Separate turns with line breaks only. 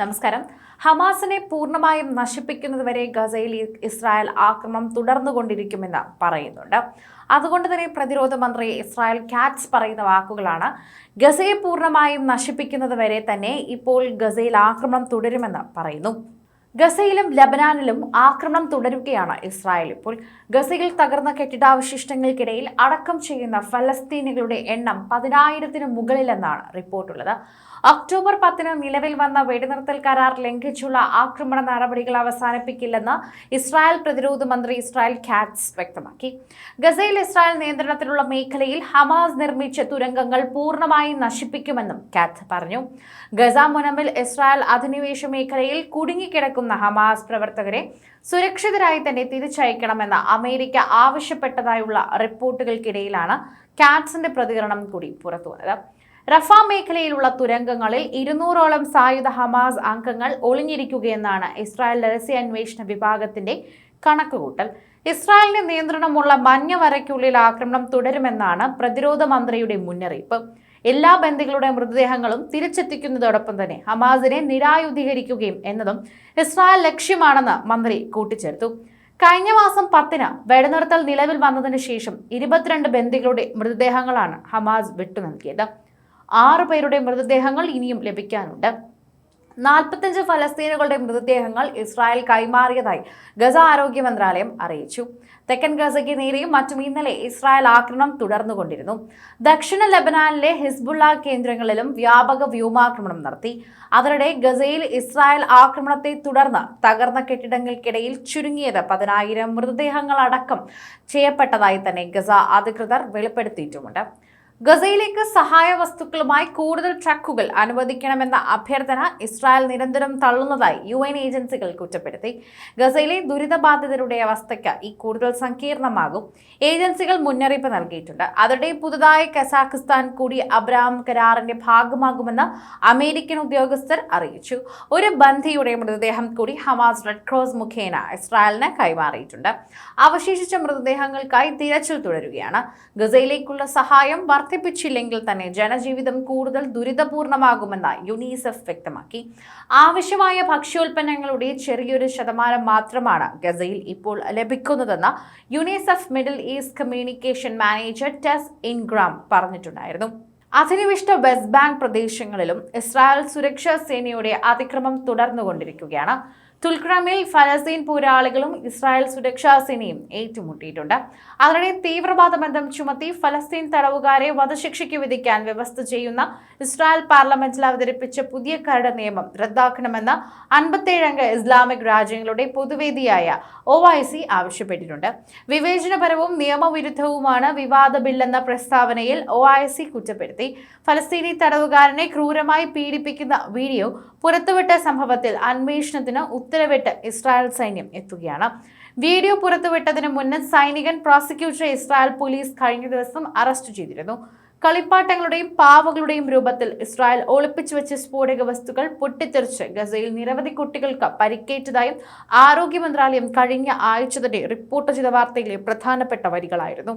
നമസ്കാരം. ഹമാസിനെ പൂർണമായും നശിപ്പിക്കുന്നതുവരെ ഗസയിൽ ഇസ്രായേൽ ആക്രമണം തുടർന്നുകൊണ്ടിരിക്കുമെന്ന് പറയുന്നുണ്ട്. അതുകൊണ്ട് തന്നെ പ്രതിരോധ മന്ത്രി ഇസ്രായേൽ കാറ്റ്സ് പറയുന്ന വാക്കുകളാണ് ഗസയെ പൂർണമായും നശിപ്പിക്കുന്നതുവരെ തന്നെ ഇപ്പോൾ ഗസയിൽ ആക്രമണം തുടരുമെന്ന് പറയുന്നു. ഗസയിലും ലബനാനിലും ആക്രമണം തുടരുകയാണ് ഇസ്രായേൽ ഇപ്പോൾ. ഗസയിൽ തകർന്ന കെട്ടിടാവശിഷ്ടങ്ങൾക്കിടയിൽ അടക്കം ചെയ്യുന്ന ഫലസ്തീനികളുടെ എണ്ണം പതിനായിരത്തിന് മുകളിലെന്നാണ് റിപ്പോർട്ടുള്ളത്. ഒക്ടോബർ പത്തിന് നിലവിൽ വന്ന വെടിനിർത്തൽ കരാർ ലംഘിച്ചുള്ള ആക്രമണ നടപടികൾ അവസാനിപ്പിക്കില്ലെന്ന് ഇസ്രായേൽ പ്രതിരോധ മന്ത്രി ഇസ്രായേൽ കാറ്റ്സ് വ്യക്തമാക്കി. ഗസയിൽ ഇസ്രായേൽ നിയന്ത്രണത്തിലുള്ള മേഖലയിൽ ഹമാസ് നിർമ്മിച്ച തുരങ്കങ്ങൾ പൂർണമായി നശിപ്പിക്കുമെന്നും കാറ്റ് പറഞ്ഞു. ഗസ മുനമ്പിൽ ഇസ്രായേൽ അധിനിവേശ മേഖലയിൽ കുടുങ്ങിക്കിടക്കുന്ന ഹമാസ് പ്രവർത്തകരെ സുരക്ഷിതരായി തന്നെ തിരിച്ചയക്കണമെന്ന് അമേരിക്ക ആവശ്യപ്പെട്ടതായുള്ള റിപ്പോർട്ടുകൾക്കിടയിലാണ് കാറ്റ്സിന്റെ പ്രതികരണം കൂടി പുറത്തുവന്നത്. റഫ മേഖലയിലുള്ള തുരങ്കങ്ങളിൽ ഇരുന്നൂറോളം സായുധ ഹമാസ് അംഗങ്ങൾ ഒളിഞ്ഞിരിക്കുകയെന്നാണ് ഇസ്രായേൽ രഹസ്യാന്വേഷണ വിഭാഗത്തിന്റെ കണക്കുകൂട്ടൽ. ഇസ്രായേലിന് നിയന്ത്രണമുള്ള മഞ്ഞ വരയ്ക്കുള്ളിൽ ആക്രമണം തുടരുമെന്നാണ് പ്രതിരോധ മന്ത്രിയുടെ മുന്നറിയിപ്പ്. എല്ലാ ബന്ദികളുടെ മൃതദേഹങ്ങളും തിരിച്ചെത്തിക്കുന്നതോടൊപ്പം തന്നെ ഹമാസിനെ നിരായുധീകരിക്കുകയും എന്നതും ഇസ്രായേൽ ലക്ഷ്യമാണെന്ന് മന്ത്രി കൂട്ടിച്ചേർത്തു. കഴിഞ്ഞ മാസം പത്തിന് വെടിനിർത്തൽ നിലവിൽ വന്നതിന് ശേഷം ഇരുപത്തിരണ്ട് ബന്ദികളുടെ മൃതദേഹങ്ങളാണ് ഹമാസ് വിട്ടു നൽകിയത് ആറു പേരുടെ മൃതദേഹങ്ങൾ ഇനിയും ലഭിക്കാനുണ്ട്. നാൽപ്പത്തഞ്ച് ഫലസ്തീനുകളുടെ മൃതദേഹങ്ങൾ ഇസ്രായേൽ കൈമാറിയതായി ഗസ ആരോഗ്യ മന്ത്രാലയം അറിയിച്ചു. തെക്കൻ ഗസയ്ക്ക് നേരെയും മറ്റും ഇന്നലെ ഇസ്രായേൽ ആക്രമണം തുടർന്നുകൊണ്ടിരുന്നു. ദക്ഷിണ ലബനാനിലെ ഹിസ്ബുള്ള കേന്ദ്രങ്ങളിലും വ്യാപക വ്യോമാക്രമണം നടത്തി. അതിനിടെ ഗസയിൽ ഇസ്രായേൽ ആക്രമണത്തെ തുടർന്ന് തകർന്ന കെട്ടിടങ്ങൾക്കിടയിൽ ചുരുങ്ങിയത് പതിനായിരം മൃതദേഹങ്ങളടക്കം ചെയ്യപ്പെട്ടതായി തന്നെ ഗസ അധികൃതർ വെളിപ്പെടുത്തിയിട്ടുമുണ്ട്. ഗസയിലേക്ക് സഹായ വസ്തുക്കളുമായി കൂടുതൽ ട്രക്കുകൾ അനുവദിക്കണമെന്ന അഭ്യർത്ഥന ഇസ്രായേൽ നിരന്തരം തള്ളുന്നതായി യു എൻ ഏജൻസികൾ കുറ്റപ്പെടുത്തി. ഗസയിലെ ദുരിതബാധിതരുടെ അവസ്ഥയ്ക്ക് ഈ കൂടുതൽ സങ്കീർണമാകും. ഏജൻസികൾ മുന്നറിയിപ്പ് നൽകിയിട്ടുണ്ട്. അതിനിടെ പുതുതായി കസാഖിസ്ഥാൻ കൂടി അബ്രാം കരാറിന്റെ ഭാഗമാകുമെന്ന് അമേരിക്കൻ ഉദ്യോഗസ്ഥർ അറിയിച്ചു. ഒരു ബന്ധിയുടെ മൃതദേഹം കൂടി ഹമാസ് റെഡ് ക്രോസ് മുഖേന ഇസ്രായേലിന് കൈമാറിയിട്ടുണ്ട്. അവശേഷിച്ച മൃതദേഹങ്ങൾക്കായി തിരച്ചിൽ തുടരുകയാണ്. ഗസയിലേക്കുള്ള സഹായം വർദ്ധിപ്പിച്ചില്ലെങ്കിൽ തന്നെ ജനജീവിതം കൂടുതൽ ദുരിതപൂർണമാകുമെന്ന് യുനിസെഫ് വ്യക്തമാക്കി. ആവശ്യമായ ഭക്ഷ്യോൽപ്പന്നങ്ങളുടെ ചെറിയൊരു ശതമാനം മാത്രമാണ് ഗസയിൽ ഇപ്പോൾ ലഭിക്കുന്നതെന്ന് UNICEF Middle East communication manager Tess Ingram പറഞ്ഞിട്ടുണ്ടായിരുന്നു. അധിനിവിഷ്ട വെസ്റ്റ് ബാങ്ക് പ്രദേശങ്ങളിലും ഇസ്രായേൽ സുരക്ഷാ സേനയുടെ അതിക്രമം തുടർന്നുകൊണ്ടിരിക്കുകയാണ്. തുൽക്രമിൽ ഫലസ്തീൻ പോരാളികളും ഇസ്രായേൽ സുരക്ഷാ സേനയും ഏറ്റുമുട്ടിയിട്ടുണ്ട്. അതിനിടെ തീവ്രവാദ ബന്ധം ചുമത്തി ഫലസ്തീൻ തടവുകാരെ വധശിക്ഷയ്ക്ക് വിധിക്കാൻ വ്യവസ്ഥ ചെയ്യുന്ന ഇസ്രായേൽ പാർലമെന്റിൽ അവതരിപ്പിച്ച പുതിയ കരട് നിയമം റദ്ദാക്കണമെന്ന് അൻപത്തേഴംഗ ഇസ്ലാമിക് രാജ്യങ്ങളുടെ പൊതുവേദിയായ ഒ ആവശ്യപ്പെട്ടിട്ടുണ്ട്. വിവേചനപരവും നിയമവിരുദ്ധവുമാണ് വിവാദ ബില്ലെന്ന പ്രസ്താവനയിൽ ഒ കുറ്റപ്പെടുത്തി. ഫലസ്തീനി തടവുകാരനെ ക്രൂരമായി പീഡിപ്പിക്കുന്ന വീഡിയോ പുറത്തുവിട്ട സംഭവത്തിൽ അന്വേഷണത്തിന് ഉത്തരവിട്ട് ഇസ്രായേൽ സൈന്യം എത്തുകയാണ്. വീഡിയോ പുറത്തുവിട്ടതിന് മുന്നേ സൈനികൻ പ്രോസിക്യൂട്ടറെ ഇസ്രായേൽ പോലീസ് കഴിഞ്ഞ ദിവസം അറസ്റ്റ് ചെയ്തിരുന്നു. കളിപ്പാട്ടങ്ങളുടെയും പാവകളുടെയും രൂപത്തിൽ ഇസ്രായേൽ ഒളിപ്പിച്ചു വെച്ച സ്ഫോടക വസ്തുക്കൾ പൊട്ടിത്തെറിച്ച് ഗസയിൽ നിരവധി കുട്ടികൾക്ക് പരിക്കേറ്റതായും ആരോഗ്യ മന്ത്രാലയം കഴിഞ്ഞ ആഴ്ച തന്നെ റിപ്പോർട്ട് ചെയ്ത വാർത്തയിലെ പ്രധാനപ്പെട്ട വരികളായിരുന്നു.